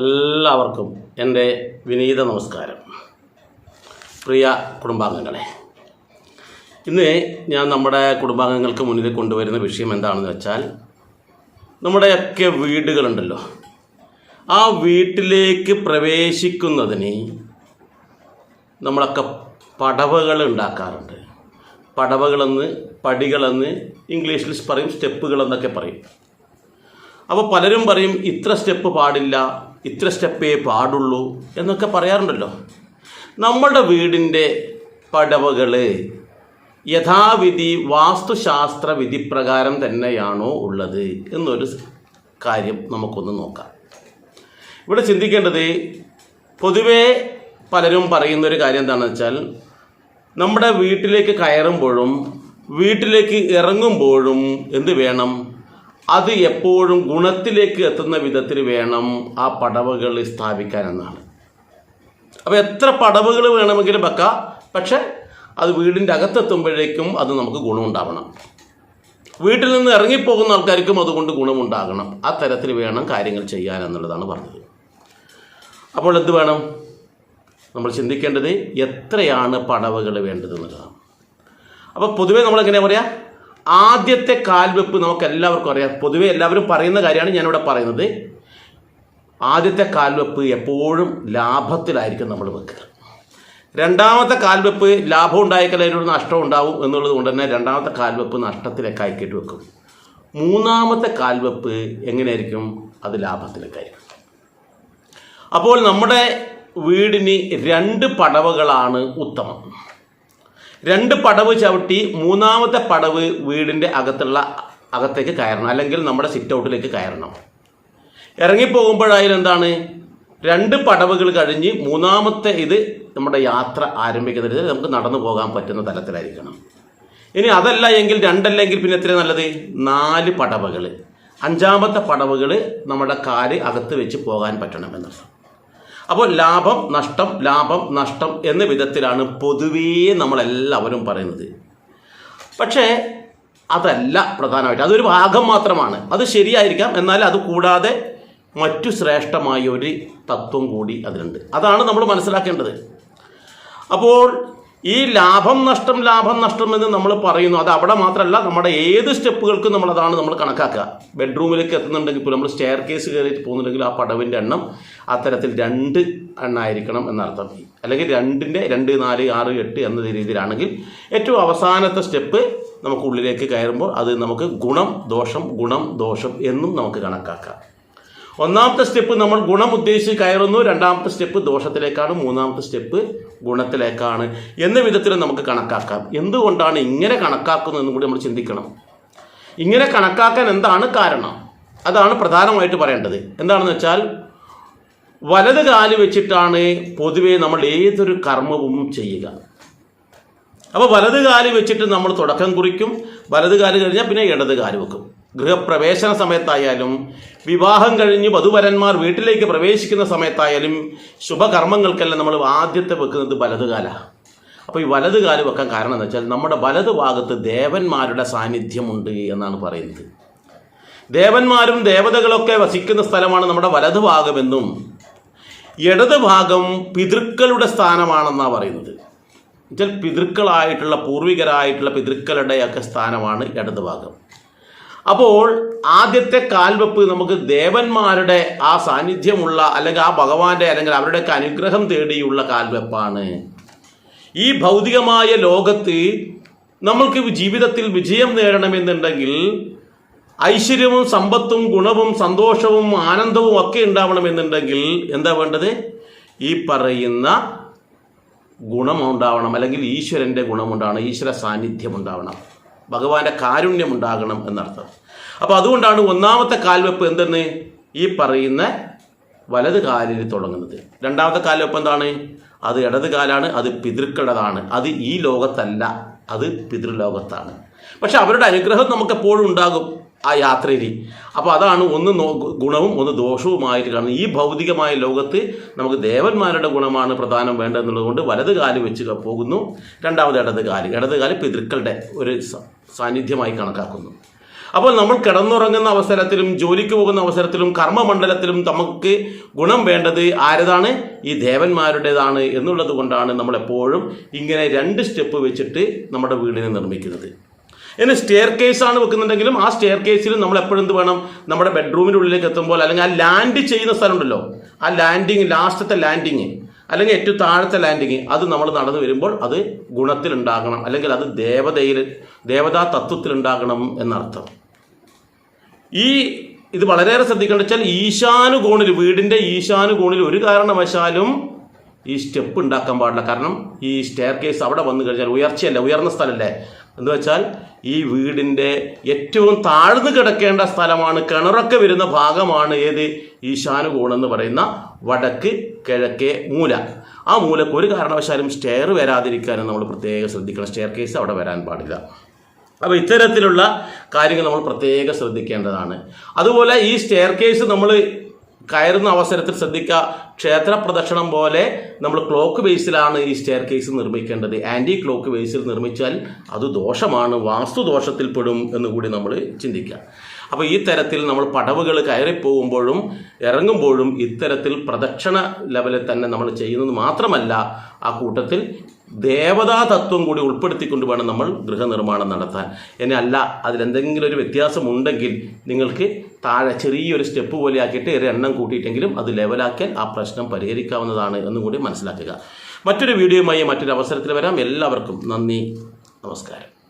എല്ലാവർക്കും എന്റെ വിനീത നമസ്കാരം. പ്രിയ കുടുംബാംഗങ്ങളെ ഇന്ന് ഞാൻ നമ്മുടെ കുടുംബാംഗങ്ങൾക്ക് മുന്നിൽ കൊണ്ടുവരുന്ന വിഷയം എന്താണെന്ന് വെച്ചാൽ നമ്മുടെയൊക്കെ വീടുകളുണ്ടല്ലോ. ആ വീട്ടിലേക്ക് പ്രവേശിക്കുന്നതിന് നമ്മളൊക്കെ പടവകൾ ഉണ്ടാക്കാറുണ്ട്. പടവകളെന്ന് പടികളെന്ന് ഇംഗ്ലീഷിൽ പറയും സ്റ്റെപ്പുകളെന്നൊക്കെ പറയും. അപ്പോൾ പലരും പറയും ഇത്ര സ്റ്റെപ്പ് പാടില്ല ഇത്ര സ്റ്റെപ്പേ പാടുള്ളൂ എന്നൊക്കെ പറയാറുണ്ടല്ലോ. നമ്മളുടെ വീടിന്റെ പടവകൾ യഥാവിധി വാസ്തുശാസ്ത്ര വിധിപ്രകാരം തന്നെയാണോ ഉള്ളത് എന്നൊരു കാര്യം നമുക്കൊന്ന് നോക്കാം. ഇവിടെ ചിന്തിക്കേണ്ടത് പൊതുവേ പലരും പറയുന്ന ഒരു കാര്യം എന്താണെന്ന് വെച്ചാൽ നമ്മുടെ വീട്ടിലേക്ക് കയറുമ്പോഴും വീട്ടിലേക്ക് ഇറങ്ങുമ്പോഴും എന്ത് വേണം? അത് എപ്പോഴും ഗുണത്തിലേക്ക് എത്തുന്ന വിധത്തിൽ വേണം ആ പടവുകൾ സ്ഥാപിക്കാൻ എന്നാണ്. അപ്പോൾ എത്ര പടവുകൾ വേണമെങ്കിലും വെക്കാം. പക്ഷെ അത് വീടിന്റെ അകത്തെത്തുമ്പോഴേക്കും അത് നമുക്ക് ഗുണമുണ്ടാവണം. വീട്ടിൽ നിന്ന് ഇറങ്ങിപ്പോകുന്ന ആൾക്കാർക്കും അതുകൊണ്ട് ഗുണമുണ്ടാകണം. ആ തരത്തിൽ വേണം കാര്യങ്ങൾ ചെയ്യാൻ എന്നുള്ളതാണ് പറഞ്ഞത്. അപ്പോൾ എന്ത് വേണം? നമ്മൾ ചിന്തിക്കേണ്ടത് എത്രയാണ് പടവുകൾ വേണ്ടത് എന്നുള്ളതാണ് അപ്പോൾ പൊതുവേ നമ്മളെങ്ങനെയാണ് പറയുക ആദ്യത്തെ കാൽവെപ്പ് നമുക്ക് എല്ലാവർക്കും അറിയാം. പൊതുവേ എല്ലാവരും പറയുന്ന കാര്യമാണ് ഞാനിവിടെ പറയുന്നത്. ആദ്യത്തെ കാൽവെപ്പ് എപ്പോഴും ലാഭത്തിലായിരിക്കും നമ്മൾ വെക്കുക. രണ്ടാമത്തെ കാൽവെപ്പ് ലാഭം ഉണ്ടായേക്കൽ അതിനൊരു നഷ്ടം ഉണ്ടാവും എന്നുള്ളത് കൊണ്ട് തന്നെ രണ്ടാമത്തെ കാൽവെപ്പ് നഷ്ടത്തിലേക്ക് ആക്കിയിട്ട് വെക്കും. മൂന്നാമത്തെ കാൽവെപ്പ് എങ്ങനെയായിരിക്കും? അത് ലാഭത്തിലേക്കായിരിക്കും. അപ്പോൾ നമ്മുടെ വീടിന് രണ്ട് പടവുകളാണ് ഉത്തമം. രണ്ട് പടവ് ചവിട്ടി മൂന്നാമത്തെ പടവ് വീടിന്റെ അകത്തുള്ള അകത്തേക്ക് കയറണം അല്ലെങ്കിൽ നമ്മുടെ സിറ്റ് ഔട്ടിലേക്ക് കയറണം. ഇറങ്ങിപ്പോകുമ്പോഴായാലും എന്താണ്? രണ്ട് പടവുകൾ കഴിഞ്ഞ് മൂന്നാമത്തെ ഇത് നമ്മുടെ യാത്ര ആരംഭിക്കുന്നത് നമുക്ക് നടന്നു പോകാൻ പറ്റുന്ന തലത്തിലായിരിക്കണം. ഇനി അതല്ല എങ്കിൽ രണ്ടല്ലെങ്കിൽ പിന്നെ എത്ര നല്ലത്? നാല് പടവുകൾ. അഞ്ചാമത്തെ പടവുകൾ നമ്മുടെ കാൽ അകത്ത് വെച്ച് പോകാൻ പറ്റണം എന്നർത്ഥം അപ്പോൾ ലാഭം നഷ്ടം ലാഭം നഷ്ടം എന്ന വിധത്തിലാണ് പൊതുവേ നമ്മളെല്ലാവരും പറയുന്നത്. പക്ഷേ അതല്ല പ്രധാനമായിട്ട്. അതൊരു ഭാഗം മാത്രമാണ്. അത് ശരിയായിരിക്കാം. എന്നാൽ അത് കൂടാതെ മറ്റു ശ്രേഷ്ഠമായ ഒരു തത്വം കൂടി അതിലുണ്ട്. അതാണ് നമ്മൾ മനസ്സിലാക്കേണ്ടത്. അപ്പോൾ ഈ ലാഭം നഷ്ടം ലാഭം നഷ്ടം എന്ന് നമ്മൾ പറയുന്നു. അത് അവിടെ മാത്രമല്ല നമ്മുടെ ഏത് സ്റ്റെപ്പുകൾക്കും നമ്മൾ അതാണ് നമ്മൾ കണക്കാക്കുക. ബെഡ്റൂമിലേക്ക് എത്തുന്നുണ്ടെങ്കിൽ ഇപ്പോൾ നമ്മൾ സ്റ്റെയർ കേസ് കയറിയിട്ട് പോകുന്നുണ്ടെങ്കിൽ ആ പടവിന്റെ എണ്ണം അത്തരത്തിൽ രണ്ട് എണ്ണായിരിക്കണം എന്നർത്ഥം. അല്ലെങ്കിൽ രണ്ടിന്റെ രണ്ട് നാല് ആറ് എട്ട് എന്ന രീതിയിലാണെങ്കിൽ ഏറ്റവും അവസാനത്തെ സ്റ്റെപ്പ് നമുക്ക് ഉള്ളിലേക്ക് കയറുമ്പോൾ അത് നമുക്ക് ഗുണം ദോഷം ഗുണം ദോഷം എന്നും നമുക്ക് കണക്കാക്കാം. ഒന്നാമത്തെ സ്റ്റെപ്പ് നമ്മൾ ഗുണം ഉദ്ദേശിച്ച് കയറുന്നു. രണ്ടാമത്തെ സ്റ്റെപ്പ് ദോഷത്തിലേക്കാണ്. മൂന്നാമത്തെ സ്റ്റെപ്പ് ഗുണത്തിലേക്കാണ് എന്ന വിധത്തിൽ നമുക്ക് കണക്കാക്കാം. എന്തുകൊണ്ടാണ് ഇങ്ങനെ കണക്കാക്കുന്നതെന്നും കൂടി നമ്മൾ ചിന്തിക്കണം. ഇങ്ങനെ കണക്കാക്കാൻ എന്താണ് കാരണം? അതാണ് പ്രധാനമായിട്ട് പറയേണ്ടത്. എന്താണെന്ന് വെച്ചാൽ വലത് കാൽ വെച്ചിട്ടാണ് പൊതുവെ നമ്മൾ ഏതൊരു കർമ്മവും ചെയ്യുക. അപ്പോൾ വലത് കാൽ വെച്ചിട്ട് നമ്മൾ തുടക്കം കുറിക്കും വലത് കാൽ കഴിഞ്ഞാൽ പിന്നെ ഇടത് കാൽ വെക്കും. ഗൃഹപ്രവേശന സമയത്തായാലും വിവാഹം കഴിഞ്ഞ് വധുവരന്മാർ വീട്ടിലേക്ക് പ്രവേശിക്കുന്ന സമയത്തായാലും ശുഭകർമ്മങ്ങൾക്കെല്ലാം നമ്മൾ ആദ്യത്തെ വെക്കുന്നത് വലതുകാല. അപ്പോൾ ഈ വലതുകാൽ വെക്കാൻ കാരണം എന്ന് വെച്ചാൽ നമ്മുടെ വലതു ഭാഗത്ത് ദേവന്മാരുടെ സാന്നിധ്യമുണ്ട് എന്നാണ് പറയുന്നത്. ദേവന്മാരും ദേവതകളൊക്കെ വസിക്കുന്ന സ്ഥലമാണ് നമ്മുടെ വലതു ഭാഗമെന്നും ഇടത് ഭാഗം പിതൃക്കളുടെ സ്ഥാനമാണെന്നാണ് പറയുന്നത്. എന്നുവെച്ചാൽ പിതൃക്കളായിട്ടുള്ള പൂർവികരായിട്ടുള്ള പിതൃക്കളുടെയൊക്കെ സ്ഥാനമാണ് ഇടത് ഭാഗം. അപ്പോൾ ആദ്യത്തെ കാൽവെപ്പ് നമുക്ക് ദേവന്മാരുടെ ആ സാന്നിധ്യമുള്ള അല്ലെങ്കിൽ ആ ഭഗവാന്റെ അല്ലെങ്കിൽ അവരുടെയൊക്കെ അനുഗ്രഹം തേടിയുള്ള കാൽവെപ്പാണ്. ഈ ഭൗതികമായ ലോകത്ത് നമ്മൾക്ക് ജീവിതത്തിൽ വിജയം നേടണമെന്നുണ്ടെങ്കിൽ ഐശ്വര്യവും സമ്പത്തും ഗുണവും സന്തോഷവും ആനന്ദവും ഒക്കെ ഉണ്ടാവണമെന്നുണ്ടെങ്കിൽ എന്താ വേണ്ടത്? ഈ പറയുന്ന ഗുണമുണ്ടാവണം അല്ലെങ്കിൽ ഈശ്വരന്റെ ഗുണമുണ്ടാവണം ഈശ്വര സാന്നിധ്യം ഉണ്ടാവണം ഭഗവാന്റെ കാരുണ്യം ഉണ്ടാകണം എന്നർത്ഥം. അപ്പോൾ അതുകൊണ്ടാണ് ഒന്നാമത്തെ കാൽവെപ്പ് എന്തെന്ന്? ഈ പറയുന്ന വലത് കാലിൽ തുടങ്ങുന്നത്. രണ്ടാമത്തെ കാൽവെപ്പ് എന്താണ്? അത് ഇടത് കാലാണ് അത് പിതൃക്കളുടേതാണ്. അത് ഈ ലോകത്തല്ല അത് പിതൃലോകത്താണ്. പക്ഷെ അവരുടെ അനുഗ്രഹം നമുക്ക് എപ്പോഴും ഉണ്ടാകും. ആ യാത്രയിൽ അപ്പോൾ അതാണ് ഒന്ന് ഗുണവും ഒന്ന് ദോഷവുമായിട്ട് കാണുന്നത്. ഈ ഭൗതികമായ ലോകത്ത് നമുക്ക് ദേവന്മാരുടെ ഗുണമാണ് പ്രധാനം വേണ്ടതെന്നുള്ളത് കൊണ്ട് വലത് കാൽ വെച്ച് പോകുന്നു. രണ്ടാമത് ഇടത് കാൽ. ഇടത് കാൽ പിതൃക്കളുടെ ഒരു സാന്നിധ്യമായി കണക്കാക്കുന്നു. അപ്പോൾ നമ്മൾ കിടന്നുറങ്ങുന്ന അവസരത്തിലും ജോലിക്ക് പോകുന്ന അവസരത്തിലും കർമ്മമണ്ഡലത്തിലും നമുക്ക് ഗുണം വേണ്ടത് ആരതാണ്? ഈ ദേവന്മാരുടേതാണ് എന്നുള്ളത് കൊണ്ടാണ് നമ്മളെപ്പോഴും ഇങ്ങനെ രണ്ട് സ്റ്റെപ്പ് വെച്ചിട്ട് നമ്മുടെ വീടിനെ നിർമ്മിക്കുന്നത്. ഇനി സ്റ്റെയർ കേസ് ആണ് വെക്കുന്നുണ്ടെങ്കിലും ആ സ്റ്റെയർ കേസിൽ നമ്മൾ എപ്പോഴും എന്ത് വേണം? നമ്മുടെ ബെഡ്റൂമിന്റെ ഉള്ളിലേക്ക് എത്തുമ്പോൾ അല്ലെങ്കിൽ ആ ലാൻഡ് ചെയ്യുന്ന സ്ഥലമുണ്ടല്ലോ. ആ ലാൻഡിങ് ലാസ്റ്റത്തെ ലാൻഡിങ് അല്ലെങ്കിൽ ഏറ്റവും താഴത്തെ ലാൻഡിങ് അത് നമ്മൾ നടന്നു വരുമ്പോൾ അത് ഗുണത്തിലുണ്ടാകണം. അല്ലെങ്കിൽ അത് ദേവതയിൽ ദേവതാ തത്വത്തിലുണ്ടാകണം എന്നർത്ഥം. ഈ ഇത് വളരെയേറെ ശ്രദ്ധിക്കേണ്ട വെച്ചാൽ ഈശാനുകോണിൽ വീടിന്റെ ഈശാനുകോണിൽ ഒരു കാരണവശാലും ഈ സ്റ്റെപ്പ് ഉണ്ടാക്കാൻ പാടില്ല. കാരണം ഈ സ്റ്റെയർ കേസ് അവിടെ വന്നു കഴിഞ്ഞാൽ ഉയർച്ചയല്ല ഉയർന്ന സ്ഥലമല്ലേ? എന്ന് വെച്ചാൽ ഈ വീടിന്റെ ഏറ്റവും താഴ്ന്നു കിടക്കേണ്ട സ്ഥലമാണ് കിണറൊക്കെ വരുന്ന ഭാഗമാണ് ഏത്? ഈശാനുകൂണെന്ന് പറയുന്ന വടക്ക് കിഴക്കേ മൂല. ആ മൂലക്ക് ഒരു കാരണവശാലും സ്റ്റെയർ വരാതിരിക്കാനും നമ്മൾ പ്രത്യേകം ശ്രദ്ധിക്കണം. സ്റ്റെയർ കേസ് അവിടെ വരാൻ പാടില്ല. അപ്പോൾ ഇത്തരത്തിലുള്ള കാര്യങ്ങൾ നമ്മൾ പ്രത്യേകം ശ്രദ്ധിക്കേണ്ടതാണ്. അതുപോലെ ഈ സ്റ്റെയർ കേസ് നമ്മൾ കയറുന്ന അവസരത്തിൽ ശ്രദ്ധിക്കുക ക്ഷേത്ര പ്രദക്ഷിണം പോലെ നമ്മൾ ക്ലോക്ക് ബേസിലാണ് ഈ സ്റ്റെയർ കേസ് നിർമ്മിക്കേണ്ടത് ആന്റി ക്ലോക്ക് ബേസിൽ നിർമ്മിച്ചാൽ അത് ദോഷമാണ് വാസ്തുദോഷത്തിൽപ്പെടും എന്ന് കൂടി നമ്മൾ ചിന്തിക്കുക അപ്പോൾ ഈ തരത്തിൽ നമ്മൾ പടവുകൾ കയറിപ്പോകുമ്പോഴും ഇറങ്ങുമ്പോഴും ഇത്തരത്തിൽ പ്രദക്ഷിണ ലെവലിൽ തന്നെ നമ്മൾ ചെയ്യുന്നത് മാത്രമല്ല ആ കൂട്ടത്തിൽ ദേവതാ തത്വം കൂടി ഉൾപ്പെടുത്തിക്കൊണ്ട് വേണം നമ്മൾ ഗൃഹനിർമ്മാണം നടത്താൻ. ഇനി അല്ല അതിലെന്തെങ്കിലും ഒരു വ്യത്യാസമുണ്ടെങ്കിൽ നിങ്ങൾക്ക് താഴെ ചെറിയൊരു സ്റ്റെപ്പ് പോലെ ആക്കിയിട്ട് ഒരു എണ്ണം കൂട്ടിയിട്ടെങ്കിലും അത് ലെവലാക്കിയാൽ ആ പ്രശ്നം പരിഹരിക്കാവുന്നതാണ് എന്നും കൂടി മനസ്സിലാക്കുക. മറ്റൊരു വീഡിയോയുമായി മറ്റൊരു അവസരത്തിൽ വരാം. എല്ലാവർക്കും നന്ദി. നമസ്കാരം.